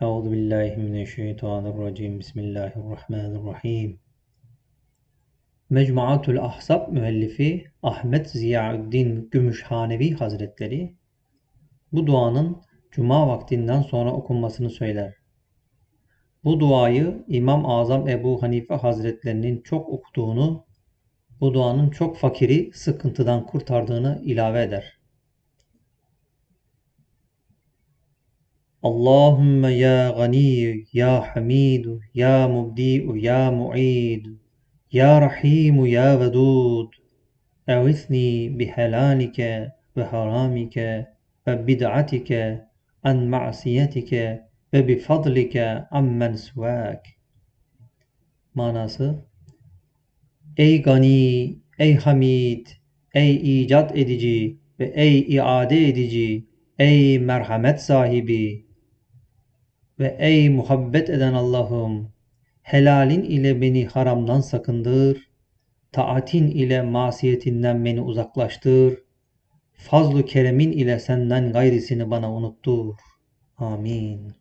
Euzu billahi mineşşeytanirracim. Bismillahirrahmanirrahim. Mecmuatul Ahzab müellifi Ahmet Ziyaüddin Gümüşhanevi Hazretleri bu duanın cuma vaktinden sonra okunmasını söyler. Bu duayı İmam Azam Ebu Hanife Hazretlerinin çok okuduğunu, bu duanın çok fakiri sıkıntıdan kurtardığını ilave eder. اللهم يا غني يا حميد يا مبديء يا معيد يا رحيم يا ودود. أغثني بحلالك وحرامك وبدعتك عن معصيتك وبفضلك عمن سواك. Manası Ey gani, ey hamid, ey icat edici ve ey iade edici, ey merhamet sahibi, ve ey muhabbet eden Allah'ım, helalin ile beni haramdan sakındır, taatin ile masiyetinden beni uzaklaştır, fazlu keremin ile senden gayrisini bana unuttur. Amin.